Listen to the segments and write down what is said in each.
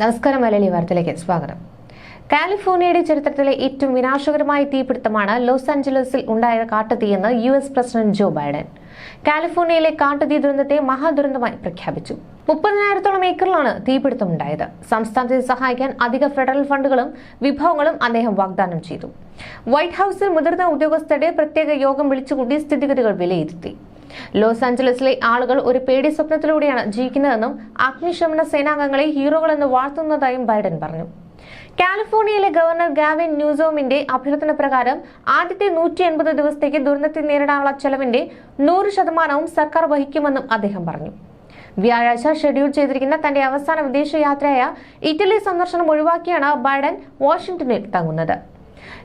നമസ്കാരം മലയാളി വാർത്തയിലേക്ക് സ്വാഗതം. കാലിഫോർണിയയുടെ ചരിത്രത്തിലെ ഏറ്റവും വിനാശകരമായ തീപിടുത്തമാണ് ലോസ് ആഞ്ചലസിൽ ഉണ്ടായ കാട്ടുതീയെന്ന് U S president Joe Biden. കാലിഫോർണിയയിലെ കാട്ടുതീ ദുരന്തത്തെ മഹാദുരന്തമായി പ്രഖ്യാപിച്ചു. മുപ്പതിനായിരത്തോളം ഏക്കറിലാണ് തീപിടുത്തമുണ്ടായത്. സംസ്ഥാനത്തെ സഹായിക്കാൻ അധിക ഫെഡറൽ ഫണ്ടുകളും വിഭവങ്ങളും അദ്ദേഹം വാഗ്ദാനം ചെയ്തു. വൈറ്റ് ഹൌസിൽ മുതിർന്ന ഉദ്യോഗസ്ഥരുടെ പ്രത്യേക യോഗം വിളിച്ചുകൂട്ടി സ്ഥിതിഗതികൾ വിലയിരുത്തി. ലോസ് ആഞ്ചലസിലെ ആളുകൾ ഒരു പേടി സ്വപ്നത്തിലൂടെയാണ് ജീവിക്കുന്നതെന്നും അഗ്നിശമന സേനാംഗങ്ങളെ ഹീറോകളെന്ന് വാഴ്ത്തുന്നതായും ബൈഡൻ പറഞ്ഞു. കാലിഫോർണിയയിലെ ഗവർണർ ഗാവിൻ ന്യൂസോമിന്റെ അഭ്യർത്ഥന പ്രകാരം ആദ്യത്തെ നൂറ്റി എൺപത് ദിവസത്തേക്ക് ദുരന്തത്തെ നേരിടാനുള്ള ചെലവിന്റെ നൂറ് ശതമാനവും സർക്കാർ വഹിക്കുമെന്നും അദ്ദേഹം പറഞ്ഞു. വ്യാഴാഴ്ച ഷെഡ്യൂൾ ചെയ്തിരിക്കുന്ന തന്റെ അവസാന വിദേശയാത്രയായ ഇറ്റലി സന്ദർശനം ഒഴിവാക്കിയാണ് ബൈഡൻ വാഷിംഗ്ടണിൽ തങ്ങുന്നത്.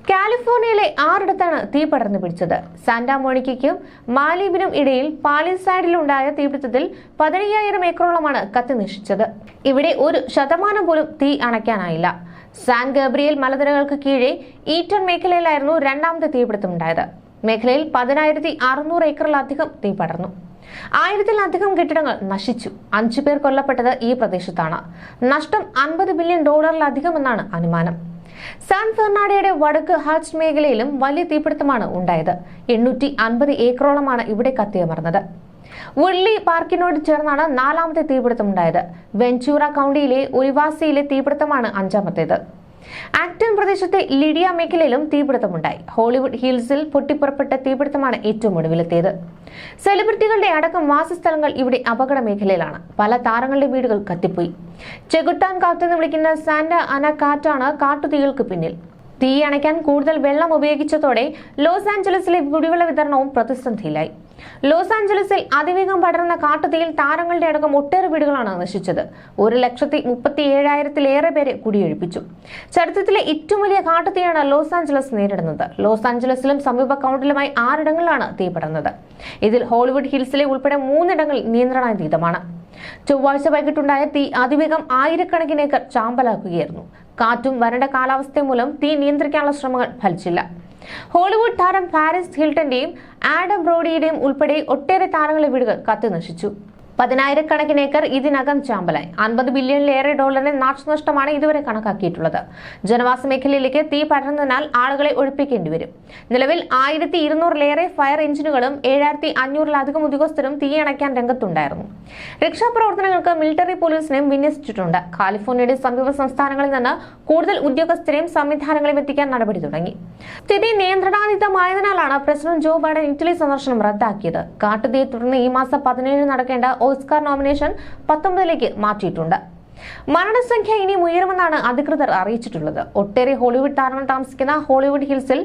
കാലിഫോർണിയയിലെ ആറിടത്താണ് തീ പടർന്നു പിടിച്ചത്. സാന്റാമോണിക്കയ്ക്കും മാലീബിനും ഇടയിൽ പാലിസൈഡിലുണ്ടായ തീപിടുത്തത്തിൽ പതിനയ്യായിരം ഏക്കറോളമാണ് കത്തി നശിച്ചത്. ഇവിടെ ഒരു ശതമാനം പോലും തീ അണയ്ക്കാനായില്ല. സാൻ ഗബ്രിയൽ മലനിരകൾക്ക് കീഴെ ഈറ്റൺ മേഖലയിലായിരുന്നു രണ്ടാമത്തെ തീപിടുത്തമുണ്ടായത്. മേഖലയിൽ പതിനായിരത്തി അറുന്നൂറ് ഏക്കറിലധികം തീ പടർന്നു. ആയിരത്തിലധികം കെട്ടിടങ്ങൾ നശിച്ചു. അഞ്ചു പേർ കൊല്ലപ്പെട്ടത് ഈ പ്രദേശത്താണ്. നഷ്ടം അൻപത് ബില്യൺ ഡോളറിലധികം എന്നാണ് അനുമാനം. സാൻ ഫെർണാഡയുടെ വടക്ക് ഹാച്ച് മേഖലയിലും വലിയ തീപിടുത്തമാണ് ഉണ്ടായത്. എണ്ണൂറ്റി അൻപത് ഏക്കറോളമാണ് ഇവിടെ കത്തിയമർന്നത്. വെള്ളി പാർക്കിനോട് ചേർന്നാണ് നാലാമത്തെ തീപിടുത്തം ഉണ്ടായത്. വെഞ്ചൂറ കൗണ്ടിയിലെ ഒലിവാസിയിലെ തീപിടുത്തമാണ് അഞ്ചാമത്തേത്. ആക്ടൻ പ്രദേശത്തെ ലിഡിയ മേഖലയിലും തീപിടുത്തമുണ്ടായി. ഹോളിവുഡ് ഹിൽസിൽ പൊട്ടിപ്പുറപ്പെട്ട തീപിടുത്തമാണ് ഏറ്റവും ഒടുവിലെത്തിയത്. സെലിബ്രിറ്റികളുടെ അടക്കം വാസസ്ഥലങ്ങൾ ഇവിടെ അപകട മേഖലയിലാണ്. പല താരങ്ങളുടെ വീടുകൾ കത്തിപ്പോയി. ചെകുട്ടാൻ കാത്തെന്ന് വിളിക്കുന്ന സാന്റ അന കാറ്റാണ് കാട്ടുതീകൾക്ക് പിന്നിൽ. തീ അണയ്ക്കാൻ കൂടുതൽ വെള്ളം ഉപയോഗിച്ചതോടെ ലോസ് ആഞ്ചലസിലെ കുടിവെള്ള വിതരണവും പ്രതിസന്ധിയിലായി. ലോസ് ആഞ്ചലസിൽ അതിവേഗം പടർന്ന കാട്ടുതീയിൽ താരങ്ങളുടെ അടക്കം ഒട്ടേറെ വീടുകളാണ് നശിച്ചത്. ഒരു ലക്ഷത്തി മുപ്പത്തി ഏഴായിരത്തിലേറെ പേരെ കുടിയൊഴിപ്പിച്ചു. ചരിത്രത്തിലെ ഏറ്റവും വലിയ കാട്ടുതീയാണ് ലോസ് ആഞ്ചലസ് നേരിടുന്നത്. ലോസ് ആഞ്ചലസിലും സമീപ കൗണ്ടിലുമായി ആറിടങ്ങളിലാണ് തീ പടർന്നത്. ഇതിൽ ഹോളിവുഡ് ഹിൽസിലെ ഉൾപ്പെടെ മൂന്നിടങ്ങൾ നിയന്ത്രണാതീതമാണ്. ചൊവ്വാഴ്ച വൈകിട്ടുണ്ടായ തീ അതിവേഗം ആയിരക്കണക്കിന് ഏക്കർ ചാമ്പലാക്കുകയായിരുന്നു. കാറ്റും വരണ്ട കാലാവസ്ഥയും മൂലം തീ നിയന്ത്രിക്കാനുള്ള ശ്രമങ്ങൾ ഫലിച്ചില്ല. ഹോളിവുഡ് താരം പാരിസ് ഹിൽട്ടന്റെയും ആഡം ബ്രോഡിയുടെയും ഉൾപ്പെടെ ഒട്ടേറെ താരങ്ങളുടെ വീടുകൾ കത്തി നശിച്ചു പതിനായിരക്കണക്കിന് ഏക്കർ ഇതിനകം ചാമ്പലായി. അൻപത് ബില്യണിലേറെ ഡോളറിന്റെ നാശനഷ്ടമാണ് ഇതുവരെ കണക്കാക്കിയിട്ടുള്ളത്. ജനവാസ മേഖലയിലേക്ക് തീ പടർന്നതിനാൽ ആളുകളെ ഒഴിപ്പിക്കേണ്ടി വരും. നിലവിൽ ആയിരത്തി ഇരുന്നൂറിലേറെ ഫയർ എഞ്ചിനുകളും ഏഴായിരത്തി അഞ്ഞൂറിലധികം ഉദ്യോഗസ്ഥരും തീയണയ്ക്കാൻ രംഗത്തുണ്ടായിരുന്നു. രക്ഷാപ്രവർത്തനങ്ങൾക്ക് മിലിറ്ററി പോലീസിനെയും വിന്യസിച്ചിട്ടുണ്ട്. കാലിഫോർണിയയുടെ സമീപ സംസ്ഥാനങ്ങളിൽ നിന്ന് കൂടുതൽ ഉദ്യോഗസ്ഥരെയും സംവിധാനങ്ങളെയും എത്തിക്കാൻ നടപടി തുടങ്ങി. സ്ഥിതി നിയന്ത്രണാതീതമായതിനാലാണ് പ്രസിഡന്റ് ജോ ബൈഡൻ ഇറ്റലി സന്ദർശനം റദ്ദാക്കിയത്. കാട്ടുതീയെ തുടർന്ന് ഈ മാസം പതിനേഴിന് നടക്കേണ്ട ഓസ്കാർ നോമിനേഷൻ പത്തൊമ്പതിലേക്ക് മാറ്റിയിട്ടുണ്ട്. മരണസംഖ്യ ഇനിയും ഉയരുമെന്നാണ് അധികൃതർ അറിയിച്ചിട്ടുള്ളത്. ഒട്ടേറെ ഹോളിവുഡ് താരങ്ങൾ താമസിക്കുന്ന ഹോളിവുഡ് ഹിൽസിൽ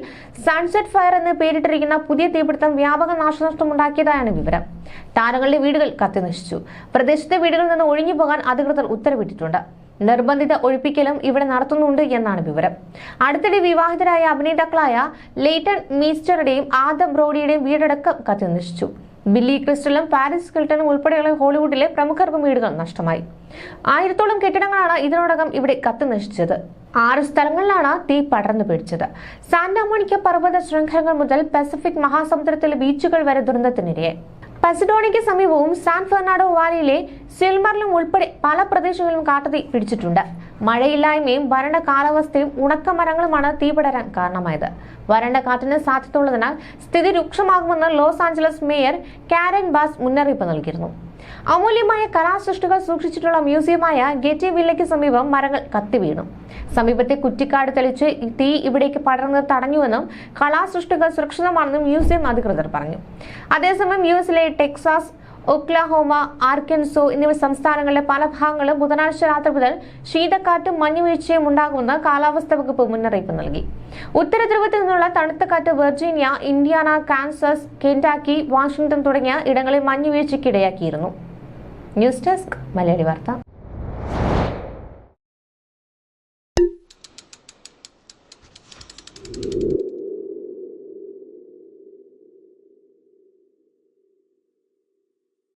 സൺസെറ്റ് ഫയർ എന്ന് പേരിട്ടിരിക്കുന്ന പുതിയ തീപിടുത്തം വ്യാപക നാശനഷ്ടം ഉണ്ടാക്കിയതായാണ് വിവരം. താരങ്ങളുടെ വീടുകൾ കത്തിനശിച്ചു. പ്രദേശത്തെ വീടുകളിൽ നിന്ന് ഒഴിഞ്ഞു പോകാൻ അധികൃതർ ഉത്തരവിട്ടിട്ടുണ്ട്. നിർബന്ധിത ഒഴിപ്പിക്കലും ഇവിടെ നടത്തുന്നുണ്ട് എന്നാണ് വിവരം. അടുത്തിടെ വിവാഹിതരായ അഭിനേതാക്കളായ ലേറ്റൺ മീസ്റ്ററുടെയും ആദം ബ്രോഡിയുടെയും വീടടക്കം കത്തിനശിച്ചു. ബില്ലി ക്രിസ്റ്റലും പാരിസ് ഹിൽട്ടണും ഉൾപ്പെടെയുള്ള ഹോളിവുഡിലെ പ്രമുഖർ വീടുകൾ നഷ്ടമായി. ആയിരത്തോളം കെട്ടിടങ്ങളാണ് ഇതിനോടകം ഇവിടെ കത്തി നശിച്ചത്. ആറ് സ്ഥലങ്ങളിലാണ് തീ പടർന്നു പിടിച്ചത്. സാന്റാമോണിക്ക പർവത ശൃംഖലകൾ മുതൽ പസഫിക് മഹാസമുദ്രത്തിലെ ബീച്ചുകൾ വരെ ദുരന്തത്തിനിരയായി. പസിഡോണിക്ക് സമീപവും സാൻ ഫെർണാഡോ വാലിയിലെ സിൽമറിലും ഉൾപ്പെടെ പല പ്രദേശങ്ങളിലും കാട്ടുതീ പിടിച്ചിട്ടുണ്ട്. മഴയില്ലായ്മയും വരണ്ട കാലാവസ്ഥയും ഉണക്ക മരങ്ങളുമാണ് തീ പടരാൻ കാരണമായത്. വരണ്ട കാറ്റിന് സാധ്യതയുള്ളതിനാൽ സ്ഥിതി രൂക്ഷമാകുമെന്ന് Los Angeles mayor Karen Bass മുന്നറിയിപ്പ് നൽകിയിരുന്നു. അമൂല്യമായ കലാസൃഷ്ടികൾ സൂക്ഷിച്ചിട്ടുള്ള മ്യൂസിയമായ ഗെറ്റി വില്ലയ്ക്ക് സമീപം മരങ്ങൾ കത്തി വീണു. സമീപത്തെ കുറ്റിക്കാട് തെളിച്ച് തീ ഇവിടേക്ക് പടർന്നത് തടഞ്ഞുവെന്നും കലാസൃഷ്ടികൾ സുരക്ഷിതമാണെന്നും മ്യൂസിയം അധികൃതർ പറഞ്ഞു. അതേസമയം യു എസിലെ ടെക്സാസ് ഒക്ലഹോമ ആർക്കൻസോ എന്നിവ സംസ്ഥാനങ്ങളിലെ പല ഭാഗങ്ങളും ബുധനാഴ്ച രാത്രി മുതൽ ശീതക്കാറ്റും മഞ്ഞുവീഴ്ചയും ഉണ്ടാകുമെന്ന് കാലാവസ്ഥാ വകുപ്പ് മുന്നറിയിപ്പ് നൽകി. ഉത്തര ധ്രുവത്തിൽ നിന്നുള്ള തണുത്ത കാറ്റ് Virginia Indiana Kansas Kentucky Washington തുടങ്ങിയ ഇടങ്ങളിൽ മഞ്ഞുവീഴ്ചയ്ക്കിടയാക്കിയിരുന്നു ന്യൂസ് ഡെസ്ക് മലയാളി വാർത്ത. you